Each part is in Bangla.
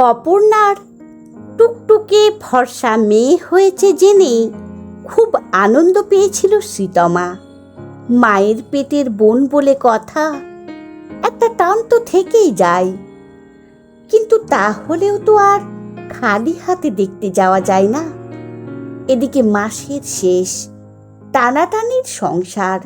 অপর্ণার টুকটুকে ফর্সা মেয়ে হয়েছে জেনে খুব আনন্দ পেয়েছিল সীতমা। মায়ের পেটের বোন বলে কথা একটা টান তো থেকেই যায়। কিন্তু তাহলেও তো আর খালি হাতে দেখতে যাওয়া যায় না। এদিকে মাসের শেষ, টানাটানির সংসার।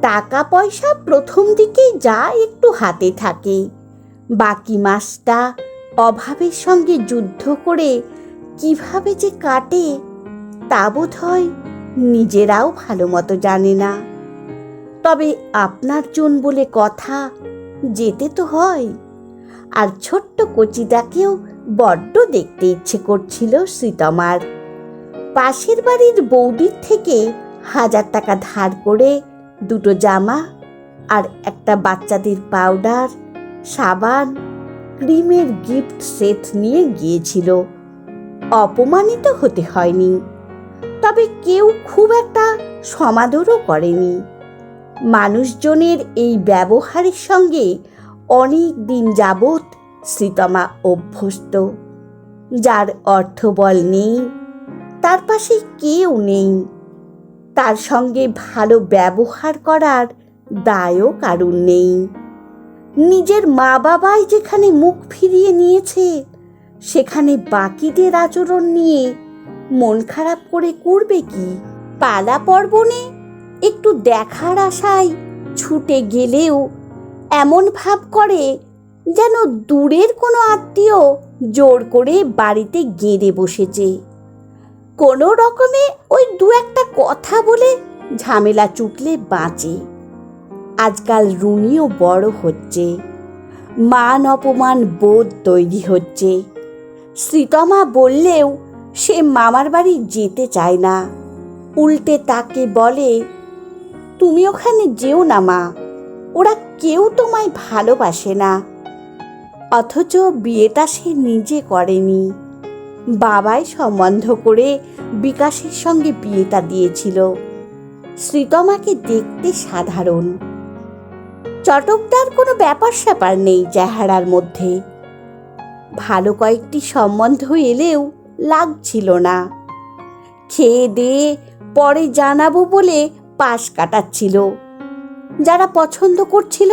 টাকা পয়সা প্রথম দিকেই যা একটু হাতে থাকে। বাকি মাসটা অভাবের সঙ্গে যুদ্ধ করে কীভাবে যে কাটে, তা বোধ হয় নিজেরাও ভালো মতো জানে না। তবে আপনার জন বলে কথা যেতে তো হয়। আর ছোট্ট কচিদাকেও বড্ড দেখতে ইচ্ছে করছিল শ্রীতমার। পাশের বাড়ির বৌদির থেকে হাজার টাকা ধার করে দুটো জামা আর একটা বাচ্চাদের পাউডার, সাবান ক্রিমের গিফট সেট নিয়ে গিয়েছিল। অপমানিত হতে হয়নি। তবে কেউ খুব একটা সমাদরও করেনি। মানুষজনের এই ব্যবহারের সঙ্গে অনেক দিন যাবৎ শ্রীতমা অভ্যস্ত। যার অর্থবল নেই, তার পাশে কেউ নেই। তার সঙ্গে ভালো ব্যবহার করার দায়ও কারণ নেই। নিজের মা বাবাই যেখানে মুখ ফিরিয়ে নিয়েছে, সেখানে বাকিদের আচরণ নিয়ে মন খারাপ করে করবে কি? পালা পর্বণে একটু দেখার আশায় ছুটে গেলেও এমন ভাব করে যেন দূরের কোনো আত্মীয় জোর করে বাড়িতে গেঁড়ে বসেছে। কোনো রকমে ওই দু একটা কথা বলে ঝামেলা চুটলে বাঁচে। আজকাল রুনিও বড় হচ্ছে। মান অপমান বোধ তৈরি হচ্ছে। শ্রীতমা বললেও সে মামার বাড়ি যেতে চায় না। উল্টে তাকে বলে, তুমি ওখানে যেও না মা, ওরা কেউ তোমায় ভালোবাসে না। অথচ বিয়েটা সে নিজে করেনি। বাবাই সম্বন্ধ করে বিকাশের সঙ্গে বিয়েটা দিয়েছিল। শ্রীতমাকে দেখতে সাধারণ। চটকদার কোনো ব্যাপার স্যাপার নেই চেহারার মধ্যে। ভালো কয়েকটি সম্বন্ধ এলেও লাগছিল না। খেয়ে দিয়ে পরে জানাব বলে পাশ কাটাচ্ছিল। যারা পছন্দ করছিল,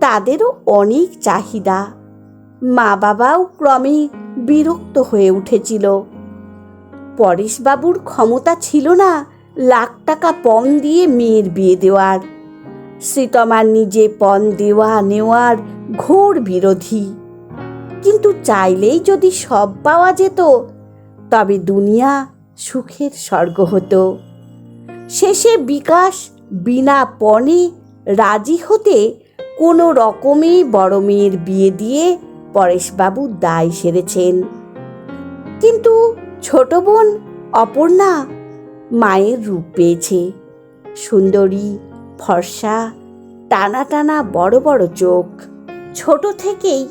তাদেরও অনেক চাহিদা। মা বাবাও ক্রমে বিরক্ত হয়ে উঠেছিল। পরেশবাবুর ক্ষমতা ছিল না লাখ টাকা পণ দিয়ে মেয়ের বিয়ে দেওয়ার। শ্রীতমার নিজে পণ দেওয়া নেওয়ার ঘোর বিরোধী। কিন্তু চাইলেই যদি সব পাওয়া যেত, তবে দুনিয়া সুখের স্বর্গ হতো। শেষে বিকাশ বিনা পণে রাজি হতে কোনো রকমে বড় মেয়ের বিয়ে দিয়ে পরেশবাবু দায় সেরেছেন। কিন্তু ছোট বোন অপর্ণা মায়ের রূপ পেয়েছে। সুন্দরী ফর্সা, টানা টানা বড় বড় চোখ, ছোট থেকেই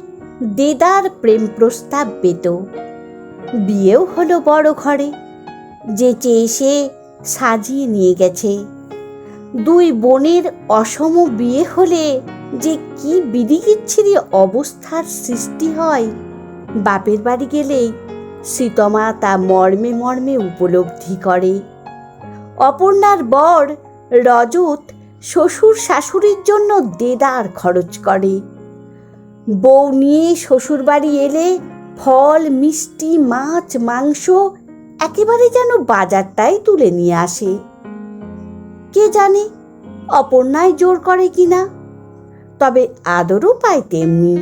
দেদার প্রেম প্রস্তাব পেত। বিয়েও হলো বড় ঘরে যেচে এসে সাজিয়ে নিয়ে গেছে। দুই বোনের অসম বিয়ে হলে যে কি বিদিকিচ্ছিরি অবস্থার সৃষ্টি হয়, বাপের বাড়ি গেলেই সীতমা তা মর্মে মর্মে উপলব্ধি করে। অপর্ণার বর রজত শ্বশুর শাশুড়ির জন্য দেদার খরচ করে। বউ নিয়ে শ্বশুর বাড়ি এলে ফল, মিষ্টি, মাছ, মাংস একেবারে যেন বাজারটাই তুলে নিয়ে আসে। কে জানে অপর্ণায় জোর করে কিনা? তবে আদরও পায় তেমনি।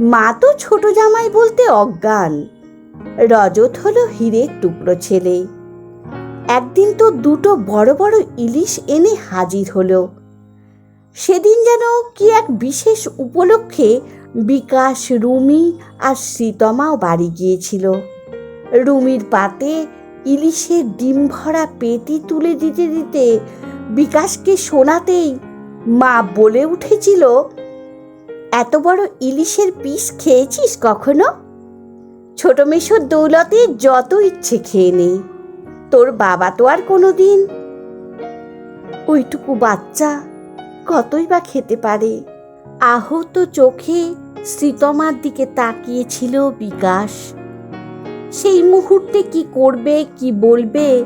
মা তো ছোট জামাই বলতে অজ্ঞান। রজত হলো হীরের টুকরো ছেলে। একদিন তো দুটো বড় বড় ইলিশ এনে হাজির হলো। সেদিন যেন কি এক বিশেষ উপলক্ষে বিকাশ, রুমি আর শ্রীতমাও বাড়ি গিয়েছিল। রুমির পাতে ইলিশের ডিম ভরা পেটি তুলে দিতে দিতে বিকাশকে শোনাতেই মা বলে উঠেছিল, এত বড় ইলিশের পিস খেয়েছিস কখনো? ছোট মেশোর দৌলতে যত ইচ্ছে খেয়ে নে তোর বাবা তো আর কোনো দিন ওইটুকু বাচ্চা কতই বা খেতে পারে। আহত চোখে শ্রীতমার দিকে তাকিয়েছিল বিকাশ। সেই মুহূর্তে কি করবে, কি বলবে,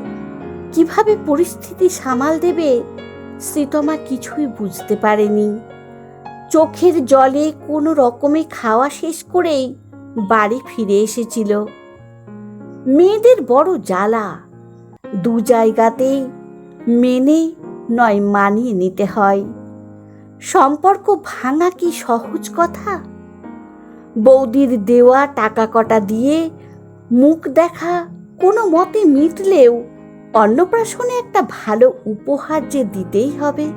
কীভাবে পরিস্থিতি সামাল দেবে, শ্রীতমা কিছুই বুঝতে পারেনি। চোখের জলে কোনো রকমে খাওয়া শেষ করেই বাড়ি ফিরে এসেছিল। মেয়েদের বড় জ্বালা। দু জায়গাতেই মেনে নয় মানিয়ে নিতে হয়। সম্পর্ক ভাঙা কি সহজ কথা? বৌদির দেওয়া টাকা কটা দিয়ে মুখ দেখা কোনো মতে মিটলেও অন্নপ্রাশনে একটা ভালো উপহার যে দিতেই হবে।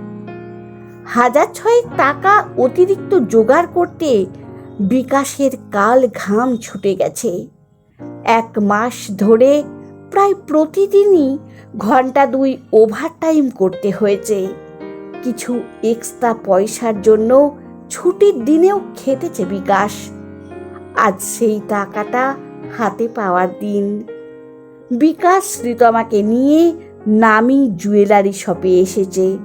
হাজার ছয়েক টাকা অতিরিক্ত জোগাড় করতে বিকাশের কাল ঘাম ছুটে গেছে। এক মাস ধরে প্রায় প্রতিদিনই ঘণ্টা দুই ওভারটাইম করতে হয়েছে। কিছু এক্সট্রা পয়সার জন্য ছুটির দিনেও খেটেছে বিকাশ। আজ সেই টাকাটা হাতে পাওয়ার দিন। বিকাশ শ্রীতমাকে নিয়ে নামি জুয়েলারি শপে এসেছে।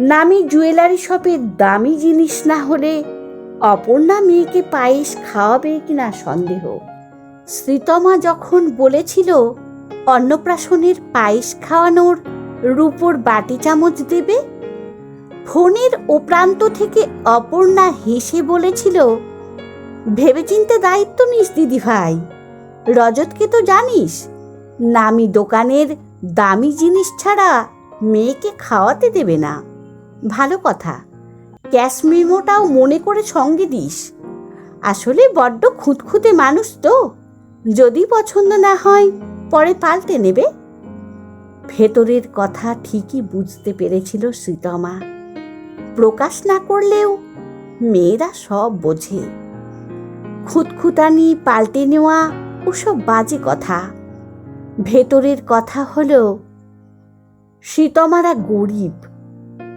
নামি জুয়েলারি শপের দামি জিনিস না হলে অপর্ণা মেয়েকে পায়েস খাওয়াবে কিনা সন্দেহ। শ্রীতমা যখন বলেছিল অন্নপ্রাশনের পায়েস খাওয়ানোর রূপোর বাটি চামচ দেবে? ফোনের ও প্রান্ত থেকে অপর্ণা হেসে বলেছিল, ভেবেচিন্তে দায়িত্ব নিস, দিদি ভাই। রজতকে তো জানিস, নামি দোকানের দামি জিনিস ছাড়া মেয়েকে খাওয়াতে দেবে না। ভালো কথা, ক্যাশ মেমোটাও মনে করে সঙ্গে দিস। আসলে বড্ড খুঁতখুঁতে মানুষ তো। যদি পছন্দ না হয় পরে পাল্টে নেবে। ভেতরের কথা ঠিকই বুঝতে পেরেছিল শ্রীতমা প্রকাশ না করলেও মেয়েরা সব বোঝে। খুঁতখুতানি পাল্টে নেওয়া ওসব বাজে কথা। ভেতরের কথা হলো শ্রীতমারা গরিব।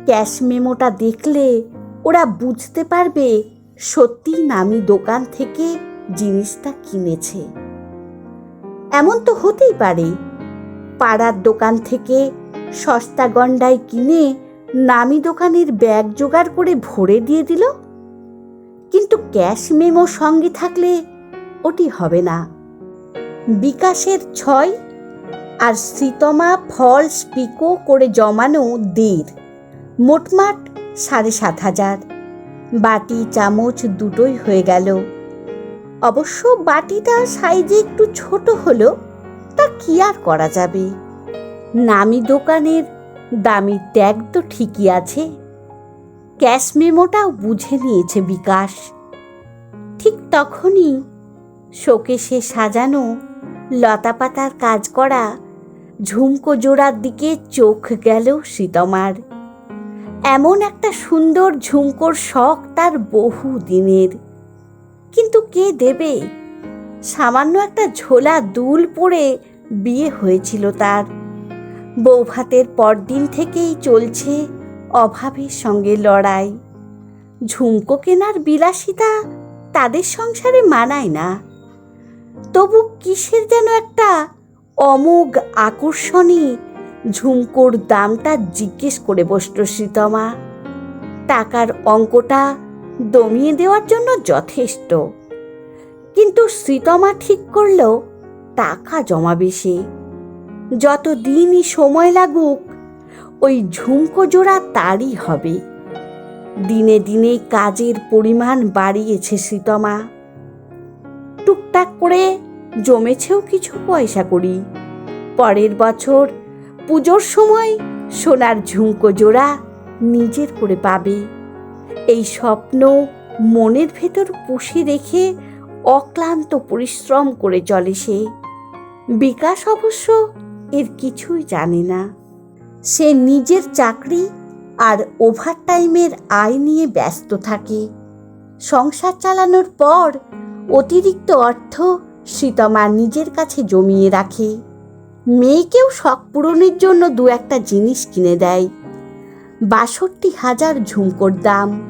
ক্যাশ মেমোটা দেখলে ওরা বুঝতে পারবে সত্যি নামি দোকান থেকে জিনিসটা কিনেছে। এমন তো হতেই পারে। পাড়ার দোকান থেকে সস্তা গন্ডায় কিনে নামি দোকানের ব্যাগ জোগাড় করে ভরে দিয়ে দিল। কিন্তু ক্যাশ মেমো সঙ্গে থাকলে ওটি হবে না। বিকাশের ছয় আর শ্রীতমা ফলস পিকো করে জমানো দেড়, মোটমাট সাড়ে সাত হাজার। বাটি, চামচ দুটোই হয়ে গেল। অবশ্য বাটিটা সাইজে একটু ছোট হলো তা কি আর করা যাবে? নামি দোকানের দামি ট্যাগ তো ঠিকই আছে। ক্যাশ মেমোটাও বুঝে নিয়েছে বিকাশ। ঠিক তখনই শোকেশে সাজানো লতাপাতার কাজ করা ঝুমকো জোড়ার দিকে চোখ গেল শীতমার এমন একটা সুন্দর ঝুমকোর শখ তার বহু দিনের কিন্তু কে দেবে? সামান্য একটা ঝোলা দুল পরে বিয়ে হয়েছিল তার। বৌভাতের পরদিন থেকেই চলছে অভাবের সঙ্গে লড়াই। ঝুমকো কেনার বিলাসিতা তাদের সংসারে মানায় না। তবু কিসের যেন একটা অমোঘ আকর্ষণী ঝুমকোর দামটা জিজ্ঞেস করে বসল শীতমা টাকার অঙ্কটা দমিয়ে দেওয়ার জন্য যথেষ্ট। কিন্তু শ্রীতমা ঠিক করল টাকা জমাবে সে যত দিনই সময় লাগুক, ওই ঝুমকো জোড়া তারই হবে। দিনে দিনে কাজের পরিমাণ বাড়িয়েছে শীতমা টুকটাক করে জমেছেও কিছু পয়সা করি। পরের বছর পুজোর সময় সোনার ঝুমকো জোড়া নিজের করে পাবে। এই স্বপ্ন মনের ভেতর পুষে রেখে অক্লান্ত পরিশ্রম করে চলে সে। বিকাশ অবশ্য এর কিছুই জানে না। সে নিজের চাকরি আর ওভারটাইমের আয় নিয়ে ব্যস্ত থাকে। সংসার চালানোর পর অতিরিক্ত অর্থ সীতমা নিজের কাছে জমিয়ে রাখে। মেয়েকেও শখ পূরণের জন্য দু একটা জিনিস কিনে দেয়। বাষট্টি হাজার ঝুমকোর দাম।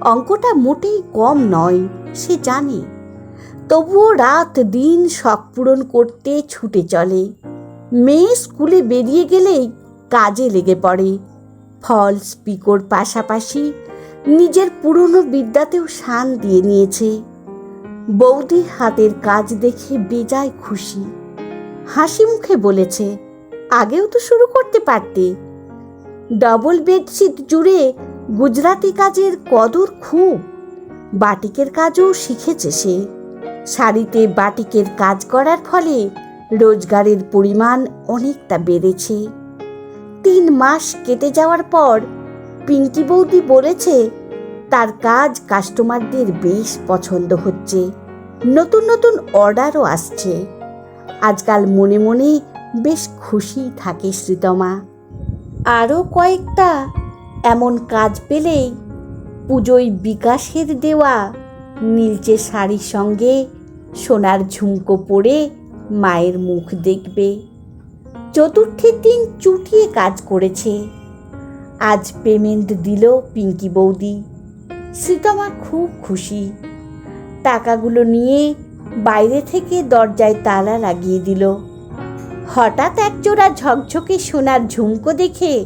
অঙ্কটা মোটেই কম নয়, সে জানে। তবুও রাত দিন শখ পূরণ করতে ছুটে চলে। মেয়ে স্কুলে বেরিয়ে গেলেই কাজে লেগে পড়ে। ফলস পিকোর পাশাপাশি নিজের পুরনো বিদ্যাতেও শান দিয়ে নিয়েছে। বৌদি হাতের কাজ দেখে বেজায় খুশি। হাসি মুখে বলেছে, আগেও তো শুরু করতে পারতে। ডবল বেডশিট জুড়ে গুজরাটি কাজের কদর খুব। বাটিকের কাজও শিখেছে সে। শাড়িতে বাটিকের কাজ করার ফলে রোজগারের পরিমাণ অনেকটা বেড়েছে। তিন মাস কেটে যাওয়ার পর পিঙ্কি বৌদি বলেছে, তার কাজ কাস্টমারদের বেশ পছন্দ হচ্ছে। নতুন নতুন অর্ডারও আসছে। আজকাল মনে মনে বেশ খুশি থাকে শ্রীতমা। আরও কয়েকটা এমন কাজ পেলেই পুজোয় বিকাশের দেওয়া নীলচে শাড়ির সঙ্গে সোনার ঝুমকো পরে মায়ের মুখ দেখবে। চতুর্থের দিন চুটিয়ে কাজ করেছে। আজ পেমেন্ট দিল পিঙ্কি বৌদি। শ্রীতমা খুব খুশি। টাকাগুলো নিয়ে বাইরে থেকে দরজায় তালা লাগিয়ে দিল। হঠাৎ একজোড়া ঝকঝকে সোনার ঝুমকো দেখে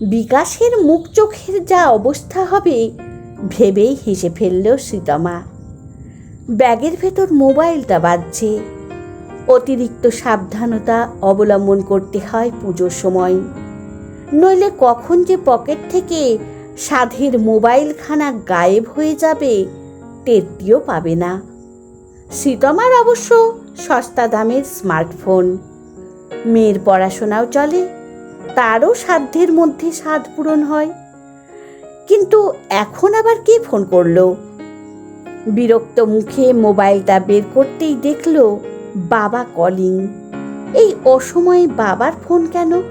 বিকাশের মুখ চোখের যা অবস্থা হবে ভেবেই হেসে ফেলল শ্রীতমা ব্যাগের ভেতর মোবাইলটা বাজছে। অতিরিক্ত সাবধানতা অবলম্বন করতে হয় পুজোর সময়। নইলে কখন যে পকেট থেকে সাধের মোবাইলখানা গায়েব হয়ে যাবে টেরটিও পাবে না। শ্রীতমার অবশ্য সস্তা দামের স্মার্টফোন। মেয়ের পড়াশোনাও চলে, তারও সাধ্যের মধ্যে স্বাদ পূরণ হয়। কিন্তু এখন আবার কে ফোন করল? বিরক্ত মুখে মোবাইলটা বের করতেই দেখল বাবা কলিং। এই অসময়ে বাবার ফোন কেন?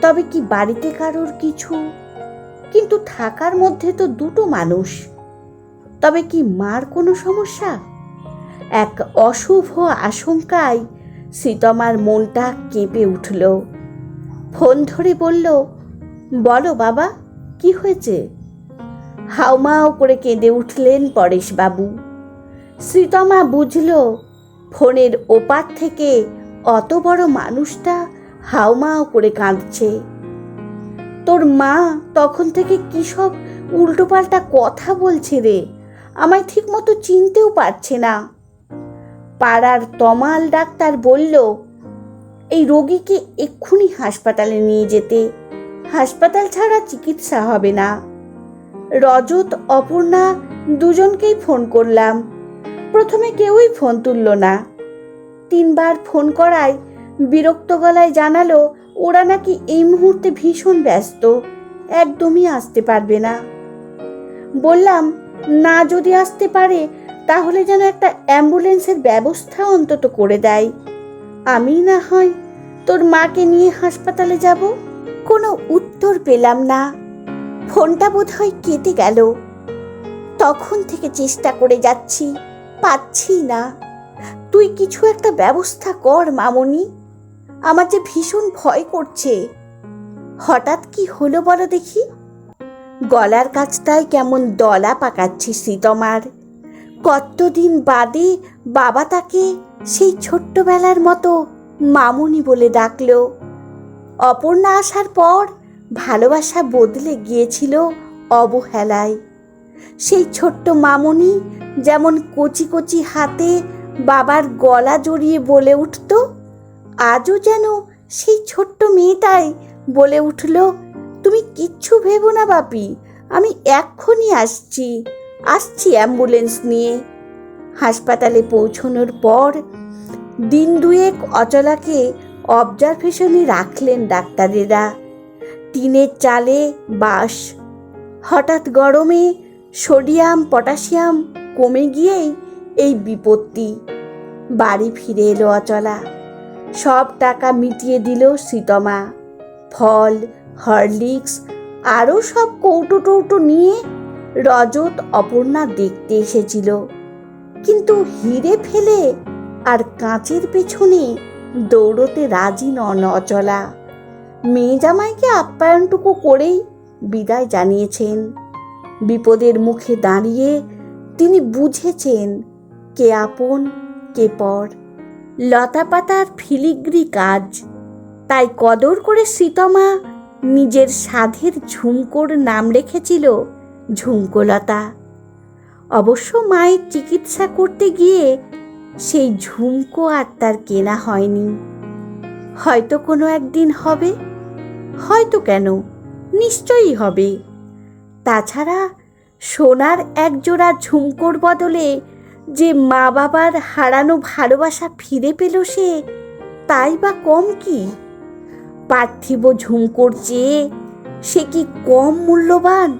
তবে কি বাড়িতে কারোর কিছু? কিন্তু থাকার মধ্যে তো দুটো মানুষ। তবে কি মার কোনো সমস্যা? এক অশুভ আশঙ্কায় সীতমার মনটা কেঁপে উঠল। ফোন ধরে বলল, বলো বাবা, কি হয়েছে? হাউমাও করে কেঁদে উঠলেন পরেশবাবু। শ্রীতমা বুঝল, ফোনের ওপার থেকে অত বড় মানুষটা হাউমাও করে কাঁদছে। তোর মা তখন থেকে কী সব উল্টোপাল্টা কথা বলছে রে? আমায় ঠিক মতো চিনতেও পারছে না। পাড়ার তমাল ডাক্তার বলল, এই রোগীকে এক্ষুনি হাসপাতালে নিয়ে যেতে। হাসপাতাল ছাড়া চিকিৎসা হবে না। রজত, অপর্ণা দুজনকেই ফোন করলাম। প্রথমে কেউই ফোন তুলল না। তিনবার ফোন করায় বিরক্ত গলায় জানালো, ওরা নাকি এই মুহূর্তে ভীষণ ব্যস্ত, একদমই আসতে পারবে না। বললাম, না, যদি আসতে পারে তাহলে যেন একটা অ্যাম্বুলেন্সের ব্যবস্থা অন্তত করে দেয়। আমি না হয় তোর মাকে নিয়ে হাসপাতালে যাব? কোনো উত্তর পেলাম না। ফোনটা বোধ হয় কেটে গেল। তখন থেকে চেষ্টা করে যাচ্ছি, পাচ্ছি না। তুই কিছু একটা ব্যবস্থা কর, মামনি। আমার যে ভীষণ ভয় করছে। হঠাৎ কি হলো বলো দেখি? গলার কাছটায় কেমন দলা পাকাচ্ছি শীতমার কতদিন বাদে বাবা তাকে সেই ছোট্টবেলার মতো মামুনি বলে ডাকল। অপর্ণা আসার পর ভালোবাসা বদলে গিয়েছিল অবহেলায়। সেই ছোট্ট মামুনি যেমন কচি কচি হাতে বাবার গলা জড়িয়ে বলে উঠত, আজও যেন সেই ছোট্ট মেয়েটাই বলে উঠল, তুমি কিচ্ছু ভেবো না বাপি, আমি এক্ষুনি আসছি। আসছি অ্যাম্বুলেন্স নিয়ে। হাসপাতালে পৌঁছনোর পর দিন দুয়েক অচলাকে অবজারভেশনে রাখলেন ডাক্তারেরা। টিনের চালে বাস। হঠাৎ গরমে সোডিয়াম, পটাশিয়াম কমে গিয়েই এই বিপত্তি। বাড়ি ফিরে এলো অচলা। সব টাকা মিটিয়ে দিল শীতমা ফল, হরলিক্স, আরও সব কৌটো টৌটো নিয়ে রজত অপর্ণা দেখতে এসেছিল। কিন্তু হিরে ফেলে আর কাঁচের পেছনে দৌড়তে রাজি নন অচলা। মেয়ে জামাইকে আপ্যায়নটুকু করেই বিদায় জানিয়েছেন। বিপদের মুখে দাঁড়িয়ে তিনি বুঝেছেন কে আপন, কে পর। লতাপাতার ফিলিগ্রি কাজ। তাই কদর করে সীতমা নিজের সাধের ঝুমকোর নাম রেখেছিল ঝুমকোলতা অবশ্য মায়ের চিকিৎসা করতে গিয়ে সেই ঝুমকো আর তার কেনা হয়নি। হয়তো কোনো একদিন হবে, হয়তো কেন, নিশ্চয়ই হবে। তাছাড়া সোনার একজোড়া ঝুমকোর বদলে যে মা বাবার হারানো ভালোবাসা ফিরে পেল সে, তাই বা কম কি? পার্থিব ঝুমকোর চেয়ে সে কি কম মূল্যবান?